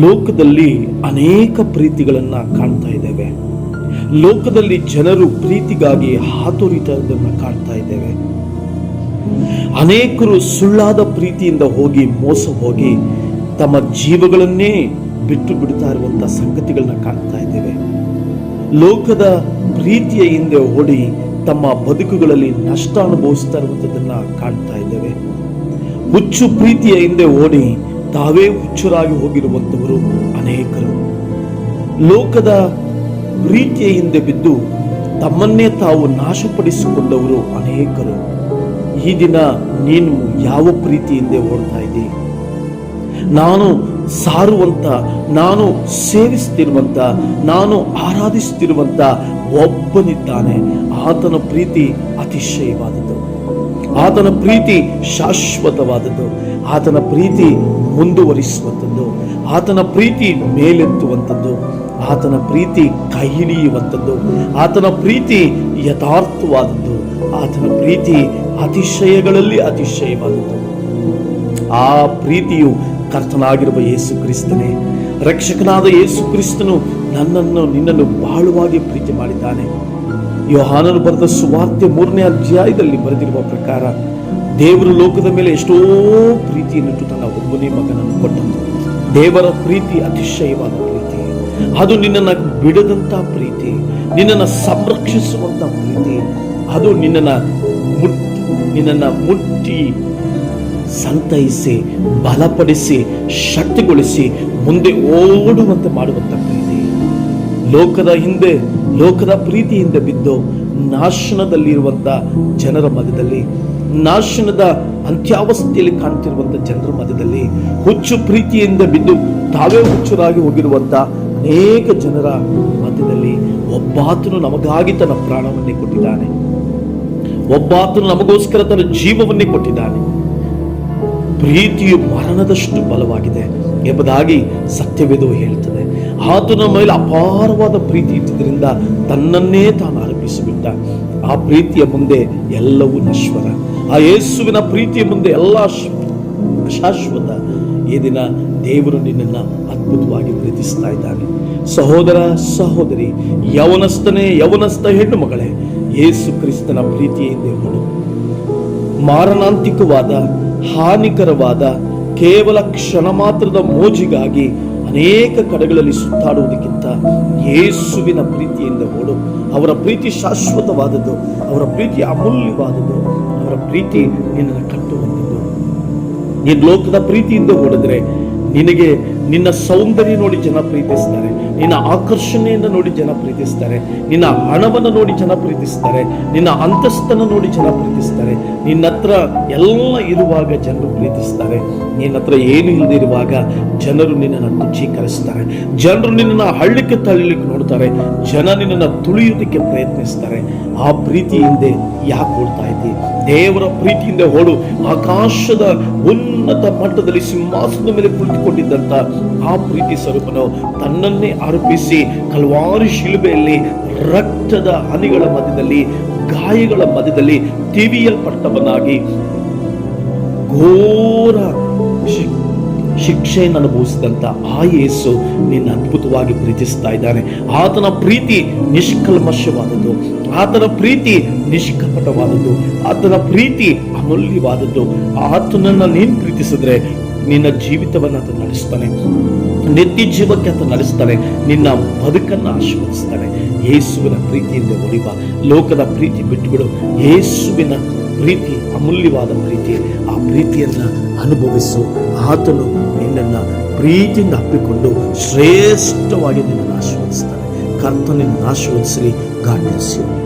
ಲೋಕದಲ್ಲಿ ಅನೇಕ ಪ್ರೀತಿಗಳನ್ನ ಕಾಣ್ತಾ ಇದ್ದೇವೆ. ಲೋಕದಲ್ಲಿ ಜನರು ಪ್ರೀತಿಗಾಗಿ ಹಾತೊರಿತದನ್ನು ಕಾಣ್ತಾ ಇದ್ದೇವೆ. ಅನೇಕರು ಸುಳ್ಳಾದ ಪ್ರೀತಿಯಿಂದ ಹೋಗಿ ಮೋಸ ಹೋಗಿ ತಮ್ಮ ಜೀವಗಳನ್ನೇ ಬಿಟ್ಟು ಬಿಡ್ತಾ ಇರುವಂತಹ ಸಂಗತಿಗಳನ್ನ ಕಾಣ್ತಾ ಇದ್ದೇವೆ. ಲೋಕದ ಪ್ರೀತಿಯ ಹಿಂದೆ ಓಡಿ ತಮ್ಮ ಬದುಕುಗಳಲ್ಲಿ ನಷ್ಟ ಅನುಭವಿಸ್ತಾ ಇರುವಂಥದ್ದನ್ನ ಕಾಣ್ತಾ ಇದ್ದೇವೆ. ಹುಚ್ಚು ಪ್ರೀತಿಯ ಹಿಂದೆ ಓಡಿ ತಾವೇ ಹುಚ್ಚರಾಗಿ ಹೋಗಿರುವಂತವರು ಅನೇಕರು. ಲೋಕದ ಪ್ರೀತಿಯ ಹಿಂದೆ ಬಿದ್ದು ತಮ್ಮನ್ನೇ ತಾವು ನಾಶಪಡಿಸಿಕೊಂಡವರು ಅನೇಕರು. ಈ ದಿನ ನೀನು ಯಾವ ಪ್ರೀತಿಯಿಂದ ಓಡ್ತಾ ಇದ್ದೀ? ನಾನು ಸಾರುವಂತ ನಾನು ಸೇವಿಸ್ತಿರುವಂತ ನಾನು ಆರಾಧಿಸ್ತಿರುವಂತ ಒಬ್ಬನಿದ್ದಾನೆ. ಆತನ ಪ್ರೀತಿ ಅತಿಶಯವಾದದ್ದು. ಆತನ ಪ್ರೀತಿ ಶಾಶ್ವತವಾದದ್ದು. ಆತನ ಪ್ರೀತಿ ಮುಂದುವರಿಸುವಂಥದ್ದು, ಆತನ ಪ್ರೀತಿ ಮೇಲೆತ್ತುವಂಥದ್ದು, ಆತನ ಪ್ರೀತಿ ಕೈ ಆತನ ಪ್ರೀತಿ ಯಥಾರ್ಥವಾದದ್ದು, ಆತನ ಪ್ರೀತಿ ಅತಿಶಯಗಳಲ್ಲಿ ಅತಿಶಯವಾದದ್ದು. ಆ ಪ್ರೀತಿಯು ಕರ್ತನಾಗಿರುವ ಯೇಸು ಕ್ರಿಸ್ತನೇ. ರಕ್ಷಕನಾದ ಯೇಸು ಕ್ರಿಸ್ತನು ನನ್ನನ್ನು, ನಿನ್ನನ್ನು ಬಾಳುವಾಗಿ ಪ್ರೀತಿ ಮಾಡಿದ್ದಾನೆ. ಯೋಹಾನನು ಬರೆದ ಸುವಾರ್ತೆ ಮೂರನೇ ಅಧ್ಯಾಯದಲ್ಲಿ ಬರೆದಿರುವ ಪ್ರಕಾರ ದೇವರು ಲೋಕದ ಮೇಲೆ ಎಷ್ಟೋ ಪ್ರೀತಿಯನ್ನು ಒಬ್ಬನೇ ಮಗನನ್ನು ಕೊಟ್ಟಂತ ದೇವರ ಪ್ರೀತಿ ಅತಿಶಯವಾದ ಪ್ರೀತಿ. ಅದು ನಿನ್ನನ್ನು ಬಿಡದಂತ ಪ್ರೀತಿ. ನಿನ್ನನ್ನು ಸಂರಕ್ಷಿಸುವಂತ ಪ್ರೀತಿ. ಅದು ನಿನ್ನನ್ನು ಮುಟ್ಟಿ ನಿನ್ನನ್ನು ಮುಟ್ಟಿ, ಸಂತೈಸಿ, ಬಲಪಡಿಸಿ, ಶಕ್ತಿಗೊಳಿಸಿ ಮುಂದೆ ಓಡುವಂತೆ ಮಾಡುವಂತ ಪ್ರೀತಿ. ಲೋಕದ ಹಿಂದೆ, ಲೋಕದ ಪ್ರೀತಿಯಿಂದ ಬಿದ್ದು ನಾಶನದಲ್ಲಿರುವಂತ ಜನರ ಮಧ್ಯದಲ್ಲಿ ನಾಶನದ ಅಂತ್ಯಾವಸ್ಥೆಯಲ್ಲಿ ಕಾಣ್ತಿರುವಂಥ ಜನರ ಮಧ್ಯದಲ್ಲಿ ಹುಚ್ಚು ಪ್ರೀತಿಯಿಂದ ಬಿದ್ದು ತಾವೇ ಹುಚ್ಚುರಾಗಿ ಹೋಗಿರುವಂಥ ಅನೇಕ ಜನರ ಮಧ್ಯದಲ್ಲಿ ಒಬ್ಬಾತನು ನಮಗಾಗಿ ತನ್ನ ಪ್ರಾಣವನ್ನೇ ಕೊಟ್ಟಿದ್ದಾನೆ. ಒಬ್ಬಾತನು ನಮಗೋಸ್ಕರ ತನ್ನ ಜೀವವನ್ನೇ ಕೊಟ್ಟಿದ್ದಾನೆ. ಪ್ರೀತಿಯು ಮರಣದಷ್ಟು ಬಲವಾಗಿದೆ ಎಂಬುದಾಗಿ ಸತ್ಯವೇದವು ಹೇಳ್ತದೆ. ಆತನ ಮೇಲೆ ಅಪಾರವಾದ ಪ್ರೀತಿ ಇಟ್ಟಿದ್ದರಿಂದ ತನ್ನನ್ನೇ ತಾನು ಅರ್ಪಿಸಿಬಿಟ್ಟ. ಆ ಪ್ರೀತಿಯ ಮುಂದೆ ಎಲ್ಲವೂ ನಶ್ವರ. ಆ ಯೇಸುವಿನ ಪ್ರೀತಿಯ ಮುಂದೆ ಎಲ್ಲ ಶಾಶ್ವತ ಈ ದಿನ ದೇವರು ನಿನ್ನನ್ನ ಅದ್ಭುತವಾಗಿ ಪ್ರೀತಿಸ್ತಾ ಇದ್ದಾನೆ. ಸಹೋದರ, ಸಹೋದರಿ, ಯವನಸ್ಥನೇ, ಯವನಸ್ಥ ಹೆಣ್ಣು ಮಗಳೇ ಯೇಸು ಕ್ರಿಸ್ತನ ಪ್ರೀತಿಯಿಂದ ಓಡು ಮಾರಣಾಂತಿಕವಾದ, ಹಾನಿಕರವಾದ, ಕೇವಲ ಕ್ಷಣ ಮಾತ್ರದ ಮೋಜಿಗಾಗಿ ಅನೇಕ ಕಡೆಗಳಲ್ಲಿ ಸುತ್ತಾಡುವುದಕ್ಕಿಂತ ಯೇಸುವಿನ ಪ್ರೀತಿಯಿಂದ ಓಡು. ಅವರ ಪ್ರೀತಿ ಶಾಶ್ವತವಾದದ್ದು, ಅವರ ಪ್ರೀತಿ ಅಮೂಲ್ಯವಾದದ್ದು, ಅವರ ಪ್ರೀತಿ ನಿನ್ನನ್ನು ಕಟ್ಟುವಂಥದ್ದು. ನೀನು ಲೋಕದ ಪ್ರೀತಿಯಿಂದ ಓಡಿದ್ರೆ ನಿನಗೆ ನಿನ್ನ ಸೌಂದರ್ಯ ನೋಡಿ ಜನ ಪ್ರೀತಿಸ್ತಾರೆ ನಿನ್ನ ಆಕರ್ಷಣೆಯಿಂದ ನೋಡಿ ಜನ ಪ್ರೀತಿಸ್ತಾರೆ, ನಿನ್ನ ಹಣವನ್ನು ನೋಡಿ ಜನ ಪ್ರೀತಿಸ್ತಾರೆ, ನಿನ್ನ ಅಂತಸ್ತನ್ನು ನೋಡಿ ಜನ ಪ್ರೀತಿಸ್ತಾರೆ, ನಿನ್ನ ಹತ್ರ ಎಲ್ಲ ಇರುವಾಗ ಜನರು ಪ್ರೀತಿಸ್ತಾರೆ, ನಿನ್ನ ಹತ್ರ ಏನು ಇಲ್ಲದಿರುವಾಗ ಜನರು ನಿನ್ನನ್ನು ತುಚ್ಛೀಕರಿಸ್ತಾರೆ, ಜನರು ನಿನ್ನನ್ನು ಹಳ್ಳಕ್ಕೆ ತಳ್ಳಲಿಕ್ಕೆ ನೋಡ್ತಾರೆ, ಜನ ನಿನ್ನನ್ನು ತುಳಿಯೋದಕ್ಕೆ ಪ್ರಯತ್ನಿಸ್ತಾರೆ. ಆ ಪ್ರೀತಿ ಹಿಂದೆ ಯಾಕೆ ಓಡ್ತಾ ಇದ್ದಿ ದೇವರ ಪ್ರೀತಿಯಿಂದ ಓಡು. ಆಕಾಶದ ಉನ್ನತ ಮಟ್ಟದಲ್ಲಿ ಸಿಂಹಾಸನದ ಮೇಲೆ ಕುಳಿತುಕೊಂಡಿದ್ದಂತ ಆ ಪ್ರೀತಿ ಸ್ವರೂಪನು ತನ್ನನ್ನೇ ಅರ್ಪಿಸಿ ಹಲವಾರು ಶಿಲುಬೆಯಲ್ಲಿ ರಕ್ತದ ಹನಿಗಳ ಮಧ್ಯದಲ್ಲಿ, ಗಾಯಗಳ ಮಧ್ಯದಲ್ಲಿ ತಿವಿಯಲ್ಪಟ್ಟವನಾಗಿ ಘೋರ ಶಿಕ್ಷೆಯನ್ನು ಅನುಭವಿಸಿದಂತ ಆ ಯೇಸು ನಿನ್ನ ಅದ್ಭುತವಾಗಿ ಪ್ರೀತಿಸ್ತಾ ಇದ್ದಾನೆ. ಆತನ ಪ್ರೀತಿ ನಿಷ್ಕಲ್ಮಶವಾದದ್ದು, ಆತನ ಪ್ರೀತಿ ನಿಷ್ಕಪಟವಾದದ್ದು, ಆತನ ಪ್ರೀತಿ ಅಮೂಲ್ಯವಾದದ್ದು. ಆತನನ್ನ ನೀನು ಪ್ರೀತಿಸಿದ್ರೆ ನಿನ್ನ ಜೀವಿತವನ್ನು ಆತ ನಡೆಸ್ತಾನೆ. ನಿತ್ಯ ಜೀವಕ್ಕೆ ಆತ ನಡೆಸ್ತಾನೆ. ನಿನ್ನ ಬದುಕನ್ನು ಆಶೀರ್ವದಿಸ್ತಾನೆ. ಯೇಸುವಿನ ಪ್ರೀತಿಯಿಂದ ಒಡಿಬ ಲೋಕದ ಪ್ರೀತಿ ಬಿಟ್ಟುಬಿಡು ಯೇಸುವಿನ ಪ್ರೀತಿ, ಅಮೂಲ್ಯವಾದ ಪ್ರೀತಿ. ಆ ಪ್ರೀತಿಯನ್ನ ಅನುಭವಿಸು. ಆತನು ನಿನ್ನನ್ನು ಪ್ರೀತಿಯಿಂದ ಅಪ್ಪಿಕೊಂಡು ಶ್ರೇಷ್ಠವಾಗಿ ನಿನ್ನನ್ನು ಆಶೀರ್ವದಿಸ್ತಾನೆ. ಕರ್ತನನ್ನು ಆಶೀರ್ವದಿಸಲಿ ಗಾಡ್